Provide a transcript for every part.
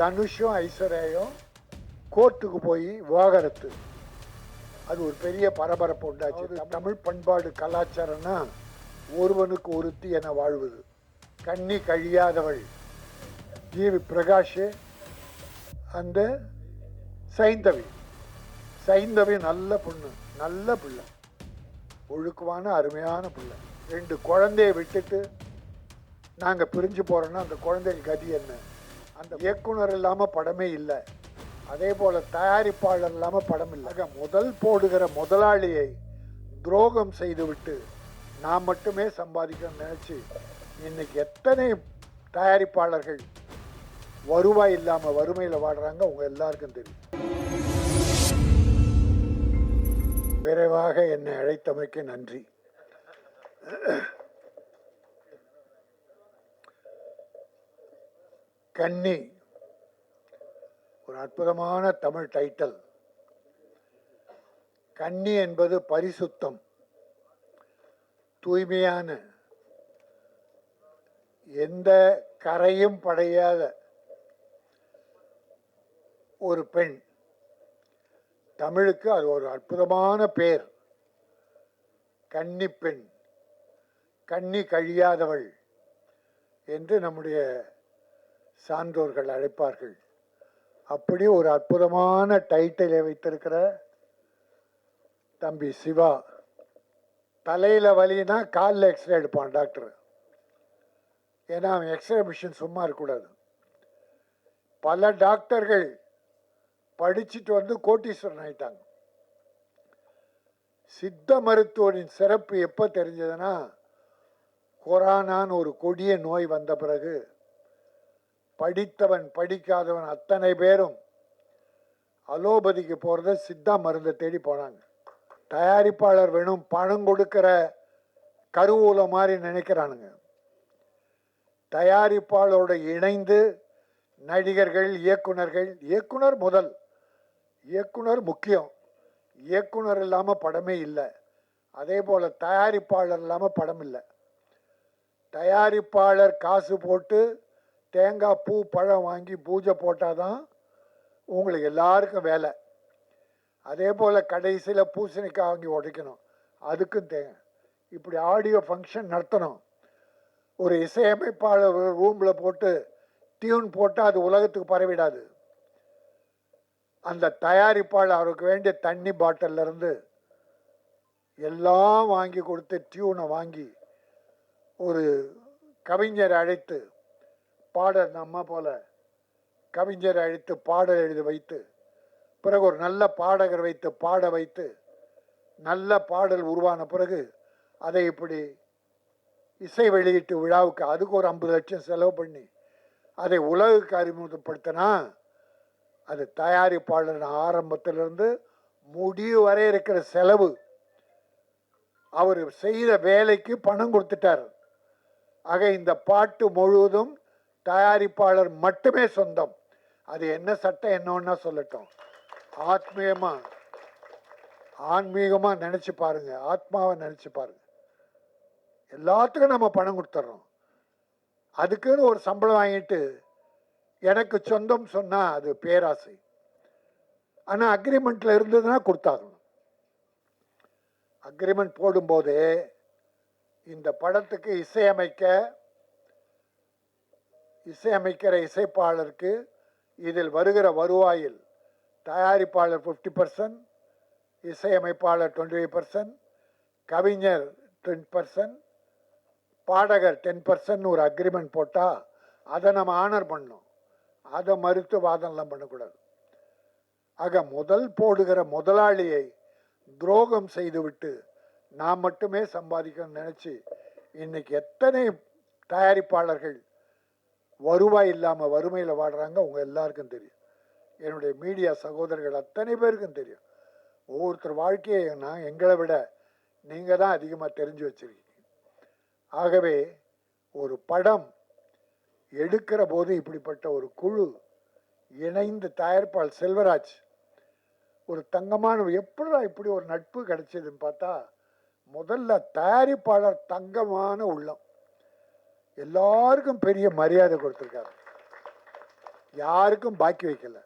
தனுஷும் ஐஸ்வர்யாயும் கோர்ட்டுக்கு போய் விவாகரத்து. அது ஒரு பெரிய பரபரப்பு உண்டாச்சு. தமிழ் பண்பாடு கலாச்சாரம்னா ஒருவனுக்கு ஒருத்தி என வாழ்வது. கண்ணி கழியாதவள். ஜிவி பிரகாஷ் அந்த சைந்தவி. சைந்தவி நல்ல பொண்ணு நல்ல பிள்ளை. ஒழுக்கமான அருமையான பிள்ளை. ரெண்டு குழந்தைய விட்டுட்டு நாங்கள் பிரிஞ்சு போகிறோன்னா அந்த குழந்தைகள் கதி என்ன? அந்த இயக்குனர் இல்லாமல் படமே இல்லை. அதே போல் தயாரிப்பாளர் இல்லாமல் படம் இல்லை. முதல் போடுகிற முதலாளியை துரோகம் செய்துவிட்டு நான் மட்டுமே சம்பாதிக்கணும்னு நினச்சி இன்னைக்கு எத்தனை தயாரிப்பாளர்கள் வருவாய் இல்லாமல் வறுமையில் வாடுறாங்க உங்கள் எல்லாருக்கும் தெரியும். விரைவாக என்னை அழைத்தமைக்கு நன்றி. கன்னி. ஒரு அற்புதமான தமிழ் டைட்டில் கன்னி என்பது பரிசுத்தம். தூய்மையான. எந்த கரையும் படையாத. ஒரு பெண். தமிழுக்கு அது ஒரு அற்புதமான பேர். கன்னி பெண். கன்னி கழியாதவள். என்று நம்முடைய சான்றோர்கள் அழைப்பார்கள். அப்படி ஒரு அற்புதமான டைட்டிலை வைத்திருக்கிற தம்பி சிவா தலையில் வலினா காலில் எக்ஸ்ரே எடுப்பான் டாக்டர் ஏன்னா அவன் எக்ஸ்ரே மிஷின் சும்மா இருக்கக்கூடாது. பல டாக்டர்கள் படிச்சுட்டு வந்து கோட்டீஸ்வரன் ஆயிட்டாங்க. சித்த மருத்துவரின் சிறப்பு எப்போ தெரிஞ்சதுன்னா கொரோனான்னு ஒரு கொடிய நோய் வந்த பிறகு படித்தவன் படிக்காதவன் அத்தனை பேரும் அலோபதிக்கு போகிறத சித்தா மருந்தை தேடி போனாங்க. தயாரிப்பாளர் வேணும் பணம் கொடுக்கிற கருவூல மாதிரி நினைக்கிறானுங்க. தயாரிப்பாளரோட இணைந்து நடிகர்கள் இயக்குனர்கள் இயக்குனர் முதல் இயக்குனர் முக்கியம். இயக்குனர் இல்லாமல் படமே இல்லை. அதே போல் தயாரிப்பாளர் இல்லாமல் படம் இல்லை. தயாரிப்பாளர் காசு போட்டு தேங்காய் பூ பழம் வாங்கி பூஜை போட்டால் தான் உங்களுக்கு எல்லாருக்கும் வேலை. அதே போல் கடைசியில் பூசணிக்காய் வாங்கி உடைக்கணும். அதுக்கும் தேங்க. இப்படி ஆடியோ ஃபங்க்ஷன் நடத்தணும். ஒரு இசையமைப்பாளர் ரூமில் போட்டு டியூன் போட்டால் அது உலகத்துக்கு பரவிடாது. அந்த தயாரிப்பாளர் அவருக்கு வேண்டிய தண்ணி பாட்டிலேருந்து எல்லாம் வாங்கி கொடுத்து டியூனை வாங்கி ஒரு கவிஞரை அழைத்து பாடல் நம்ம போல கவிஞரை அழைத்து பாடல் எழுதி வைத்து பிறகு ஒரு நல்ல பாடகர் வைத்து பாட வைத்து நல்ல பாடல் உருவான பிறகு அதை இப்படி இசை வெளியீட்டு விழாவுக்கு அதுக்கு ஒரு ஐம்பது லட்சம் செலவு பண்ணி அதை உலகுக்கு அறிமுகப்படுத்தினா அது தயாரிப்பாளர் ஆரம்பத்திலிருந்து முடிவு வரை இருக்கிற செலவு. அவர் செய்த வேலைக்கு பணம் கொடுத்துட்டார். ஆக இந்த பாட்டு முழுவதும் தயாரிப்பாளர் மட்டுமே சொந்தம். அது என்ன சட்டம் என்னன்னா சொல்லட்டும். ஆத்மீகமாக ஆன்மீகமா நினைச்சு பாருங்க. ஆத்மாவை நினைச்சு பாருங்க. எல்லாத்துக்கும் நம்ம பணம் கொடுத்துட்றோம் அதுக்குன்னு ஒரு சம்பளம் வாங்கிட்டு எனக்கு சொந்தம் சொன்னால் அது பேராசை. ஆனால் அக்ரிமெண்ட்டில் இருந்ததுன்னா கொடுத்தாகணும். அக்ரிமெண்ட் போடும்போதே இந்த படத்துக்கு இசையமைக்க இசையமைக்கிற இசைப்பாளருக்கு இதில் வருகிற வருவாயில் தயாரிப்பாளர் ஃபிஃப்டி பர்சன்ட் இசையமைப்பாளர் டுவெண்ட்டி ஃபைவ் பர்சன்ட் கவிஞர் டென் பர்சன்ட் பாடகர் டென் பர்சன்ட் ஒரு அக்ரிமெண்ட் போட்டால் அதை நம்ம ஆனர் பண்ணோம் அதை மறுத்து வாதம்லாம் பண்ணக்கூடாது. ஆக முதல் போடுகிற முதலாளியை துரோகம் செய்துவிட்டு நான் மட்டுமே சம்பாதிக்கணும்னு நினச்சி இன்றைக்கி எத்தனை தயாரிப்பாளர்கள் வருவாய் இல்லாமல் வறுமையில் வாடுறாங்க உங்கள் எல்லாருக்கும் தெரியும். என்னுடைய மீடியா சகோதரர்கள் அத்தனை பேருக்கும் தெரியும். ஒவ்வொருத்தர் வாழ்க்கையை நான் எங்களை விட நீங்கள் தான் அதிகமாக தெரிஞ்சு வச்சிருக்கீங்க. ஆகவே ஒரு படம் எடுக்கிற போது இப்படிப்பட்ட ஒரு குழு இணைந்து தயாரிப்பாள் செல்வராஜ் ஒரு தங்கமான எப்படிடா இப்படி ஒரு நட்பு கிடைச்சதுன்னு பார்த்தா முதல்ல தயாரிப்பாளர் தங்கமான உள்ளம். எல்லாருக்கும் பெரிய மரியாதை கொடுத்துருக்காரு. யாருக்கும் பாக்கி வைக்கல.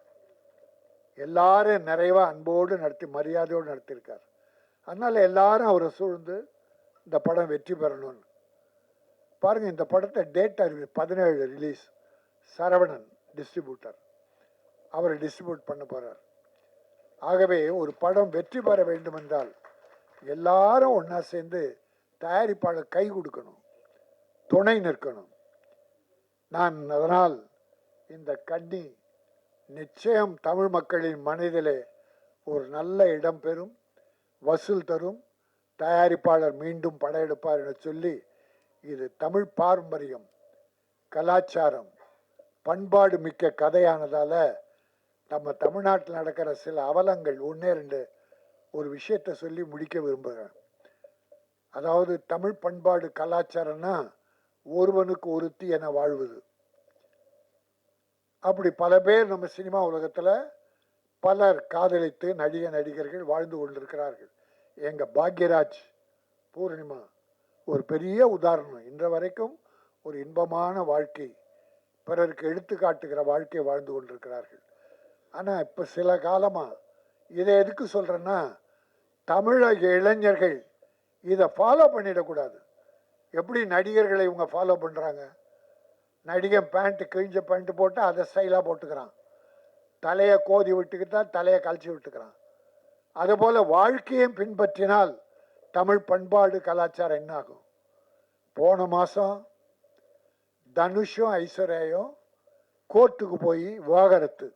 எல்லாரும் நிறைவாக அன்போடு நடத்தி மரியாதையோடு நடத்தியிருக்கார். அதனால் எல்லாரும் அவரை சூழ்ந்து இந்த படம் வெற்றி பெறணும்னு. பாருங்கள் இந்த படத்தை டேட் அறிவி பதினேழு ரிலீஸ் சரவணன் டிஸ்ட்ரிபியூட்டர் அவர் டிஸ்ட்ரிபியூட் பண்ண போகிறார் ஆகவே ஒரு படம் வெற்றி பெற வேண்டும் என்றால் எல்லாரும் ஒன்றா சேர்ந்து தயாரிப்பாளர் கை கொடுக்கணும். துணை நிற்கணும். நான் அதனால் இந்த கண்ணி நிச்சயம் தமிழ் மக்களின் மனதிலே ஒரு நல்ல இடம் பெறும் வசூல் தரும் தயாரிப்பாளர் மீண்டும் படையெடுப்பார் என சொல்லி இது தமிழ் பாரம்பரியம் கலாச்சாரம் பண்பாடு மிக்க கதையானதால் நம்ம தமிழ்நாட்டில் நடக்கிற சில அவலங்கள் ஒன்றே ரெண்டு ஒரு விஷயத்தை சொல்லி முடிக்க விரும்புகிறேன். அதாவது தமிழ் பண்பாடு கலாச்சாரம்னா ஒருவனுக்கு ஒருத்தி என வாழ்வது. அப்படி பல பேர் நம்ம சினிமா உலகத்தில் பலர் காதலித்து நடிகை நடிகர்கள் வாழ்ந்து கொண்டிருக்கிறார்கள். எங்கள் பாக்யராஜ் பூர்ணிமா ஒரு பெரிய உதாரணம். இன்ற வரைக்கும் ஒரு இன்பமான வாழ்க்கை பிறருக்கு எடுத்து காட்டுகிற வாழ்க்கை வாழ்ந்து கொண்டிருக்கிறார்கள். ஆனால் இப்போ சில காலமாக இதை எதுக்கு சொல்கிறேன்னா தமிழக இளைஞர்கள் இதை ஃபாலோ பண்ணிடக்கூடாது எப்படி நடிகர்களை இவங்க ஃபாலோ பண்ணுறாங்க நடிகன் பேண்ட்டு கிழிஞ்ச பேண்ட்டு போட்டு அதை ஸ்டைலாக போட்டுக்கிறான். தலையை கோதி விட்டுக்கிட்டா தலையை கழிச்சு விட்டுக்கிறான். அதுபோல் வாழ்க்கையும் பின்பற்றினால் தமிழ் பண்பாடு கலாச்சாரம் என்ன ஆகும் போன மாதம் தனுஷும் ஐஸ்வர்யாயும் கோர்ட்டுக்கு போய் விவாகரத்து.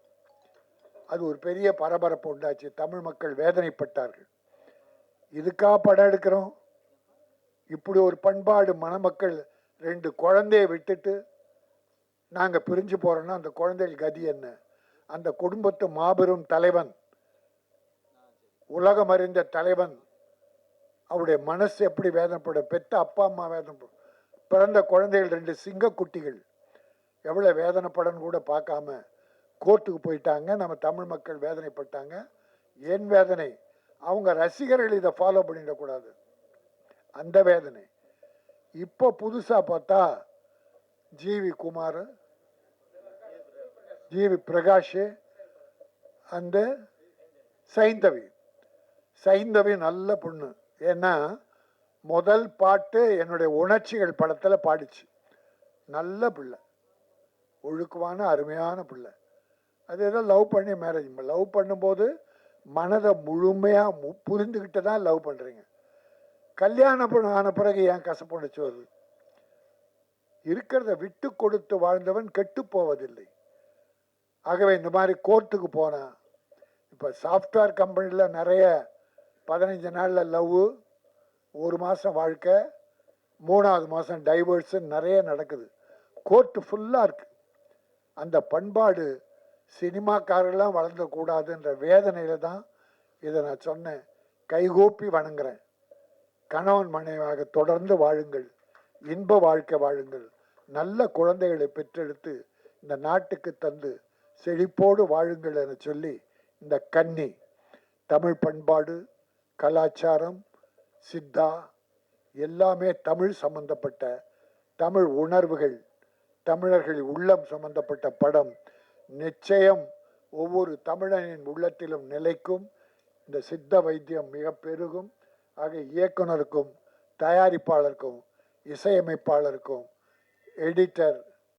அது ஒரு பெரிய பரபரப்பு உண்டாச்சு. தமிழ் மக்கள் வேதனைப்பட்டார்கள். இதுக்காக படம் எடுக்கிறோம்? இப்படி ஒரு பண்பாடு மணமக்கள் ரெண்டு குழந்தைய விட்டுட்டு நாங்கள் பிரிஞ்சு போகிறோன்னா அந்த குழந்தைகள் கதி என்ன? அந்த குடும்பத்து மாபெரும் தலைவன் உலகம் அறிந்த தலைவன் அவருடைய மனசு எப்படி வேதனைப்படும்? பெத்த அப்பா அம்மா வேதனைப்படும். பிறந்த குழந்தைகள் ரெண்டு சிங்கக்குட்டிகள். எவ்வளோ வேதனைப்படன்னு கூட பார்க்காம கோர்ட்டுக்கு போயிட்டாங்க. நம்ம தமிழ் மக்கள் வேதனைப்பட்டாங்க. என் வேதனை? அவங்க ரசிகர்கள் இதை ஃபாலோ பண்ணிடக்கூடாது. அந்த வேதனை. இப்போ புதுசாக பார்த்தா ஜிவி குமார் ஜிவி பிரகாஷ் அந்த சைந்தவி. சைந்தவி நல்ல பொண்ணு. ஏன்னா முதல் பாட்டு என்னுடைய உணர்ச்சிகள் படத்தில் பாடிச்சு. நல்ல பிள்ளை. ஒழுக்கமான அருமையான பிள்ளை. அது ஏதோ லவ் பண்ணி மேரேஜ். லவ் பண்ணும்போது மனதை முழுமையாக மு புரிந்துக்கிட்டு தான் லவ் பண்ணுறீங்க கல்யாணம் ஆன பிறகு ஏன் கசப்புணர்ச்சி வருது இருக்கிறத விட்டு கொடுத்து வாழ்ந்தவன் கெட்டு போவதில்லை. ஆகவே இந்த மாதிரி கோர்ட்டுக்கு போனான் இப்போ சாஃப்ட்வேர் கம்பெனியில் நிறைய பதினஞ்சு நாளில் லவ் ஒரு மாதம் வாழ்க்கை மூணாவது மாதம் டைவர்ஸு நிறைய நடக்குது. கோர்ட்டு ஃபுல்லாக இருக்கு. அந்த பண்பாடு சினிமாக்காரெல்லாம் வளர்ந்தக்கூடாதுன்ற வேதனையில் தான் இதை நான் சொன்னேன். கைகூப்பி வணங்குறேன். கணவன் மனைவியாக தொடர்ந்து வாழுங்கள். இன்ப வாழ்க்கை வாழுங்கள். நல்ல குழந்தைகளை பெற்றெடுத்து இந்த நாட்டுக்கு தந்து செழிப்போடு வாழுங்கள் என சொல்லி இந்த கன்னி தமிழ் பண்பாடு கலாச்சாரம் சித்தா எல்லாமே தமிழ் சம்பந்தப்பட்ட தமிழ் உணர்வுகள் தமிழர்கள் உள்ளம் சம்பந்தப்பட்ட படம். நிச்சயம் ஒவ்வொரு தமிழனின் உள்ளத்திலும் நிலைக்கும். இந்த சித்த வைத்தியம் மிக பெருகும். ஆக இயக்குனருக்கும் தயாரிப்பாளருக்கும் இசையமைப்பாளருக்கும் எடிட்டர்